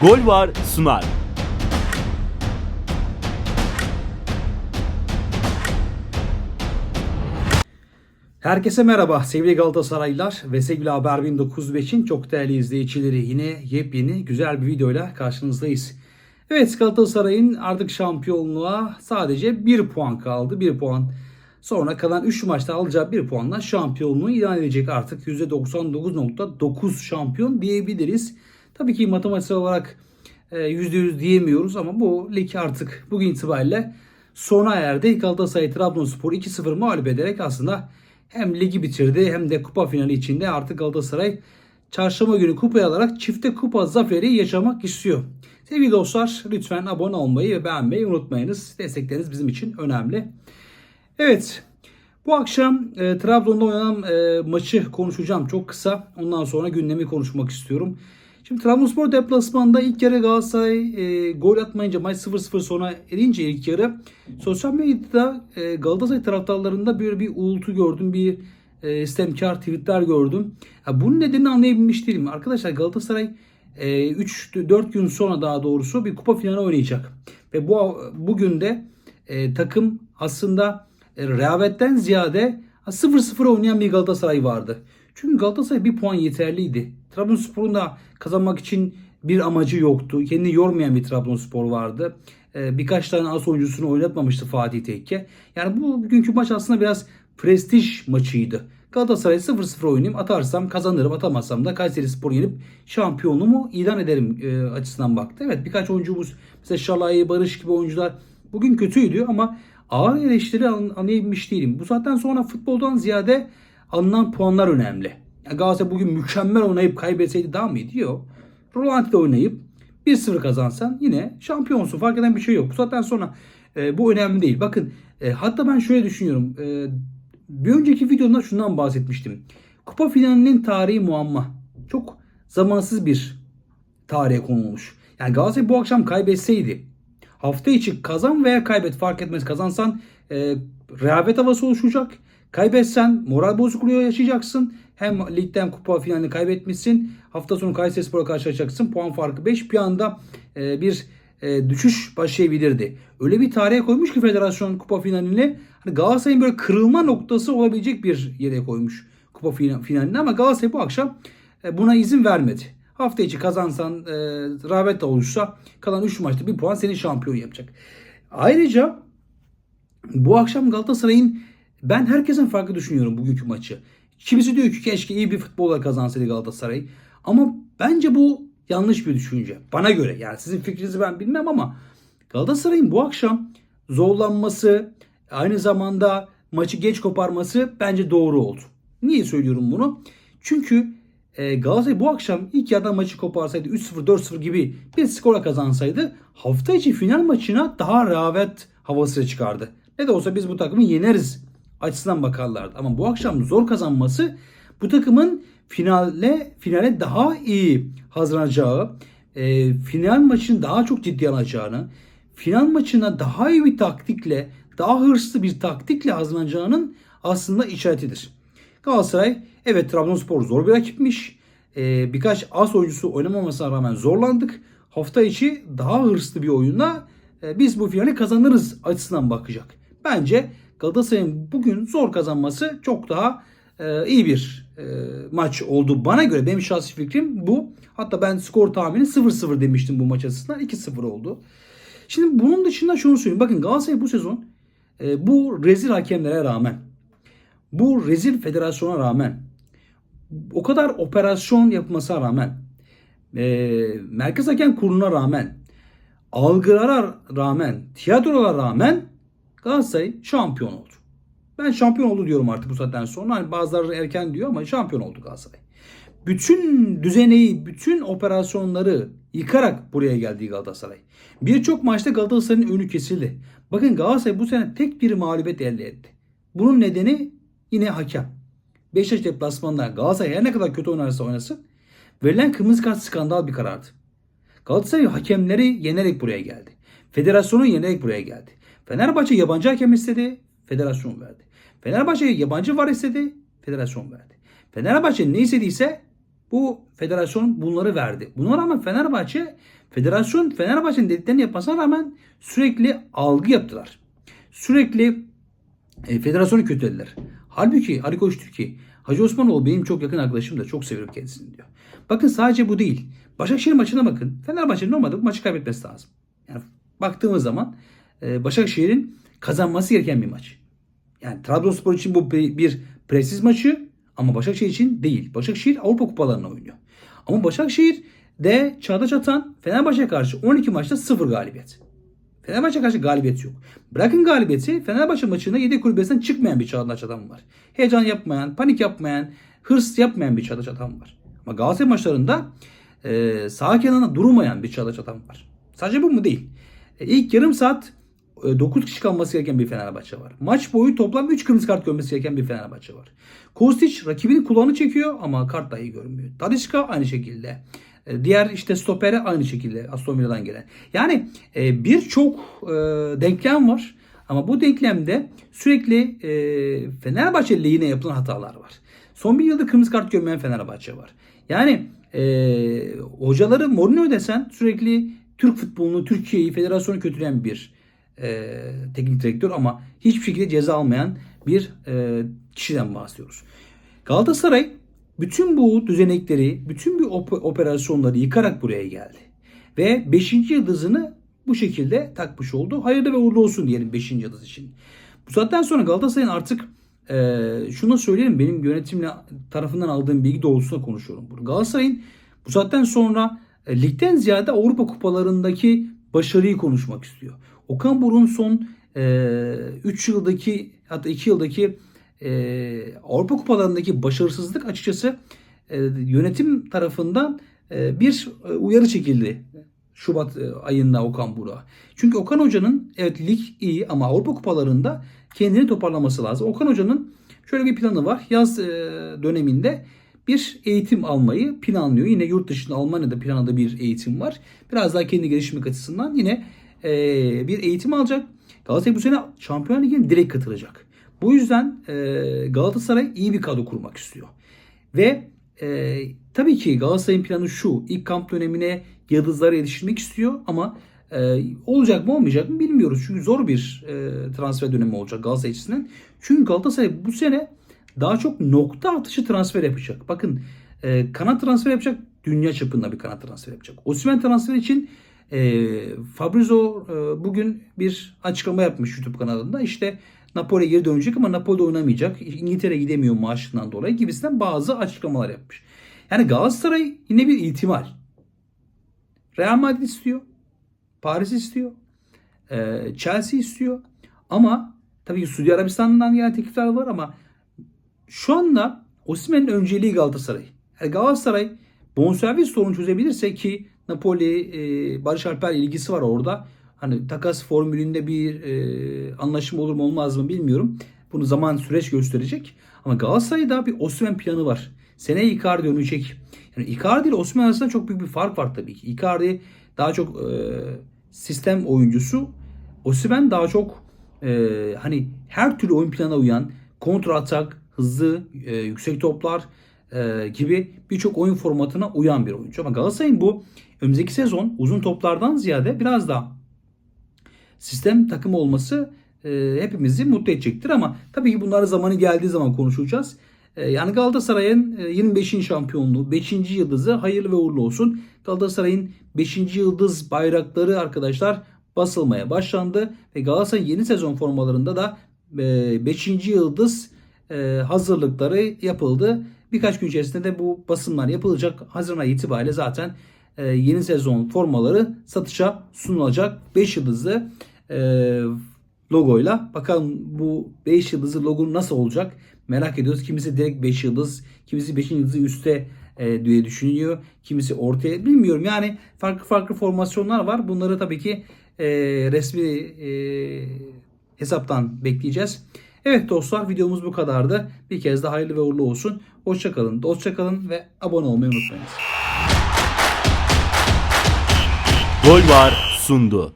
Gol var sunar. Herkese merhaba sevgili Galatasaraylılar ve sevgili Haber 1905'in çok değerli izleyicileri. Yine yepyeni güzel bir videoyla karşınızdayız. Evet Galatasaray'ın artık şampiyonluğa sadece 1 puan kaldı. 1 puan sonra kalan 3 maçta alacağı 1 puanla şampiyonluğu ilan edecek artık. %99.9 şampiyon diyebiliriz. Tabii ki matematiksel olarak e, %100 diyemiyoruz ama bu lig artık bugün itibariyle sona erdi. Galatasaray Trabzonspor 2-0 mağlup ederek aslında hem ligi bitirdi hem de kupa finali içinde artık Galatasaray çarşamba günü kupayı alarak çifte kupa zaferi yaşamak istiyor. Sevgili dostlar lütfen abone olmayı ve beğenmeyi unutmayınız. Destekleriniz bizim için önemli. Evet bu akşam e, Trabzon'da oynanan e, maçı konuşacağım çok kısa. Ondan sonra gündemi konuşmak istiyorum. Şimdi Trabzonspor deplasmanında ilk yarı Galatasaray e, gol atmayınca maç 0-0 sona erince ilk yarı sosyal medyada e, Galatasaray taraftarlarında böyle bir uğultu gördüm. Bir e, istemkar tweetler gördüm. Ha, bunun nedenini anlayabilmiş değilim. Arkadaşlar Galatasaray 3-4 gün sonra daha doğrusu bir kupa finali oynayacak. Ve bu bugün de e, takım aslında e, rehavetten ziyade 0-0 oynayan bir Galatasaray vardı. Çünkü Galatasaray bir puan yeterliydi. Trabzonspor'un da kazanmak için bir amacı yoktu. Kendini yormayan bir Trabzonspor vardı. Ee, birkaç tane as oyuncusunu oynatmamıştı Fatih Tekke. Yani bu bugünkü maç aslında biraz prestij maçıydı. Galatasaray 0-0 oynayayım atarsam kazanırım atamazsam da Kayseri Spor yenip şampiyonluğumu ilan ederim e, açısından baktı. Evet birkaç oyuncumuz mesela Şalay, Barış gibi oyuncular bugün kötüydü ama ağır eleştiri an- anlayabilmiş değilim. Bu saatten sonra futboldan ziyade alınan puanlar önemli. Yani Galatasaray bugün mükemmel oynayıp kaybetseydi daha mıydı? Yok. Rolanti'de oynayıp 1-0 kazansan yine şampiyonsun. Fark eden bir şey yok. Bu saatten sonra e, bu önemli değil. Bakın e, hatta ben şöyle düşünüyorum. E, bir önceki videomda şundan bahsetmiştim. Kupa finalinin tarihi muamma. Çok zamansız bir tarihe konulmuş. Yani Galatasaray bu akşam kaybetseydi hafta içi kazan veya kaybet fark etmez. Kazansan e, rehavet havası oluşacak. Kaybetsen moral bozukluğu yaşayacaksın. Hem ligden kupa finalini kaybetmişsin. Hafta sonu Kayserispor'a karşılaşacaksın. Puan farkı 5 bir anda e, bir e, düşüş başlayabilirdi. Öyle bir tarihe koymuş ki federasyon kupa finalini hani Galatasaray'ın böyle kırılma noktası olabilecek bir yere koymuş kupa fina- finalini ama Galatasaray bu akşam e, buna izin vermedi. Hafta içi kazansan e, rağbet de olursa kalan 3 maçta bir puan seni şampiyon yapacak. Ayrıca bu akşam Galatasaray'ın ben herkesin farklı düşünüyorum bugünkü maçı. Kimisi diyor ki keşke iyi bir futbolla kazansaydı Galatasaray. Ama bence bu yanlış bir düşünce. Bana göre yani sizin fikrinizi ben bilmem ama Galatasaray'ın bu akşam zorlanması aynı zamanda maçı geç koparması bence doğru oldu. Niye söylüyorum bunu? Çünkü e, Galatasaray bu akşam ilk yarıdan maçı koparsaydı 3-0 4-0 gibi bir skora kazansaydı hafta içi final maçına daha rağbet havası çıkardı. Ne de olsa biz bu takımı yeneriz açısından bakarlardı. Ama bu akşam zor kazanması bu takımın finale finale daha iyi hazırlanacağı, e, final maçını daha çok ciddi alacağını, final maçına daha iyi bir taktikle, daha hırslı bir taktikle hazırlanacağının aslında işaretidir. Galatasaray evet Trabzonspor zor bir rakipmiş. Ee, birkaç az oyuncusu oynamamasına rağmen zorlandık. Hafta içi daha hırslı bir oyunla e, biz bu finali kazanırız açısından bakacak. Bence Galatasaray'ın bugün zor kazanması çok daha e, iyi bir e, maç oldu. Bana göre benim şahsi fikrim bu. Hatta ben skor tahmini 0-0 demiştim bu maç açısından. 2-0 oldu. Şimdi bunun dışında şunu söyleyeyim. Bakın Galatasaray bu sezon e, bu rezil hakemlere rağmen bu rezil federasyona rağmen o kadar operasyon yapmasına rağmen e, Merkez Hakem Kurulu'na rağmen algılara rağmen tiyatrolara rağmen Galatasaray şampiyon oldu. Ben şampiyon oldu diyorum artık bu saatten sonra. Hani bazıları erken diyor ama şampiyon oldu Galatasaray. Bütün düzeneyi, bütün operasyonları yıkarak buraya geldi Galatasaray. Birçok maçta Galatasaray'ın önü kesildi. Bakın Galatasaray bu sene tek bir mağlubiyet elde etti. Bunun nedeni yine hakem. Beşiktaş deplasmanında Galatasaray her ne kadar kötü oynarsa oynasın verilen kırmızı kart skandal bir karardı. Galatasaray hakemleri yenerek buraya geldi. Federasyonu yenerek buraya geldi. Fenerbahçe yabancı hakem istedi, federasyon verdi. Fenerbahçe yabancı var istedi, federasyon verdi. Fenerbahçe ne istediyse Bu federasyon bunları verdi. Buna rağmen Fenerbahçe federasyon Fenerbahçe'nin dediklerini yapmasına rağmen sürekli algı yaptılar. Sürekli e, federasyonu kötülediler. Halbuki Ali Koç diyor ki Hacı Osmanoğlu benim çok yakın arkadaşım da çok seviyorum kendisini diyor. Bakın sadece bu değil. Başakşehir maçına bakın. Fenerbahçe'nin normalde bu maçı kaybetmesi lazım. Yani baktığımız zaman Başakşehir'in kazanması gereken bir maç. Yani Trabzonspor için bu bir, presiz maçı ama Başakşehir için değil. Başakşehir Avrupa kupalarına oynuyor. Ama Başakşehir de Çağdaş Atan Fenerbahçe'ye karşı 12 maçta 0 galibiyet. Fenerbahçe karşı galibiyet yok. Bırakın galibiyeti Fenerbahçe maçında yedek kulübesinden çıkmayan bir Çağdaş Atan var. Heyecan yapmayan, panik yapmayan, hırs yapmayan bir Çağdaş Atan var. Ama Galatasaray maçlarında e, sağ kenarında durmayan bir Çağdaş Atan var. Sadece bu mu değil. E, ilk yarım saat 9 kişi kalması gereken bir Fenerbahçe var. Maç boyu toplam 3 kırmızı kart görmesi gereken bir Fenerbahçe var. Kostic rakibinin kulağını çekiyor ama kart dahi görmüyor. Talisca aynı şekilde. E, Diğer işte stopere aynı şekilde Aston Villa'dan gelen. Yani e, birçok e, denklem var. Ama bu denklemde sürekli e, Fenerbahçe lehine yapılan hatalar var. Son bir yılda kırmızı kart görmeyen Fenerbahçe var. Yani e, hocaları Mourinho desen sürekli Türk futbolunu, Türkiye'yi, federasyonu kötüleyen bir e, teknik direktör ama hiçbir şekilde ceza almayan bir e, kişiden bahsediyoruz. Galatasaray bütün bu düzenekleri, bütün bu op- operasyonları yıkarak buraya geldi. Ve 5. yıldızını bu şekilde takmış oldu. Hayırlı ve uğurlu olsun diyelim 5. yıldız için. Bu saatten sonra Galatasaray'ın artık e, şunu söyleyelim benim yönetimle tarafından aldığım bilgi doğrultusunda konuşuyorum. bunu. Galatasaray'ın bu saatten sonra e, ligden ziyade Avrupa kupalarındaki başarıyı konuşmak istiyor. Okan Buruk'un son 3 yıldaki hatta 2 yıldaki e, Avrupa kupalarındaki başarısızlık açıkçası e, yönetim tarafından e, bir e, uyarı çekildi. Şubat e, ayında Okan Buruk'a. Çünkü Okan Hoca'nın evet lig iyi ama Avrupa kupalarında kendini toparlaması lazım. Okan Hoca'nın şöyle bir planı var. Yaz e, döneminde bir eğitim almayı planlıyor. Yine yurt dışında Almanya'da planladığı bir eğitim var. Biraz daha kendi gelişmek açısından yine e, bir eğitim alacak. Galatasaray bu sene Şampiyon Ligi'ne direkt katılacak. Bu yüzden e, Galatasaray iyi bir kadro kurmak istiyor. Ve e, tabii ki Galatasaray'ın planı şu. İlk kamp dönemine yıldızlara yetiştirmek istiyor ama e, olacak mı olmayacak mı bilmiyoruz. Çünkü zor bir transfer dönemi olacak Galatasaray açısından. Çünkü Galatasaray bu sene daha çok nokta atışı transfer yapacak. Bakın kanat transfer yapacak. Dünya çapında bir kanat transfer yapacak. Osimhen transferi için e, Fabrizio e, bugün bir açıklama yapmış YouTube kanalında. İşte Napoli geri dönecek ama Napoli'de oynamayacak. İngiltere gidemiyor maaşından dolayı gibisinden bazı açıklamalar yapmış. Yani Galatasaray yine bir ihtimal. Real Madrid istiyor. Paris istiyor. e, Chelsea istiyor. Ama tabii ki Suudi Arabistan'dan gelen teklifler var ama şu anda Osimhen'in önceliği Galatasaray. Yani Galatasaray bonservis sorunu çözebilirse ki Napoli, e, Barış Alper ilgisi var orada. Hani takas formülünde bir e, anlaşma olur mu olmaz mı bilmiyorum. Bunu zaman süreç gösterecek. Ama Galatasaray'da bir Osimhen planı var. Seneye Icardi dönecek. Yani Icardi ile Osimhen arasında çok büyük bir fark var tabii ki. Icardi daha çok e, sistem oyuncusu. Osimhen daha çok e, hani her türlü oyun planına uyan kontra atak, hızlı, e, yüksek toplar e, gibi birçok oyun formatına uyan bir oyuncu. Ama Galatasaray'ın bu önümüzdeki sezon uzun toplardan ziyade biraz daha sistem takımı olması e, hepimizi mutlu edecektir ama tabii ki bunları zamanı geldiği zaman konuşacağız. E, yani Galatasaray'ın e, 25. şampiyonluğu, 5. yıldızı hayırlı ve uğurlu olsun. Galatasaray'ın 5. yıldız bayrakları arkadaşlar basılmaya başlandı ve Galatasaray yeni sezon formalarında da 5. yıldız e, hazırlıkları yapıldı. Birkaç gün içerisinde de bu basımlar yapılacak. Haziran ayı itibariyle zaten e, yeni sezon formaları satışa sunulacak. 5 yıldızlı e, logoyla. Bakalım bu 5 yıldızlı logo nasıl olacak merak ediyoruz. Kimisi direkt 5 yıldız, kimisi 5. yıldızı üste e, diye düşünüyor. Kimisi ortaya bilmiyorum. Yani farklı farklı formasyonlar var. Bunları tabii ki e, resmi e, hesaptan bekleyeceğiz. Evet dostlar videomuz bu kadardı. Bir kez de hayırlı ve uğurlu olsun. Hoşçakalın, dostça kalın ve abone olmayı unutmayınız. Gol var sundu.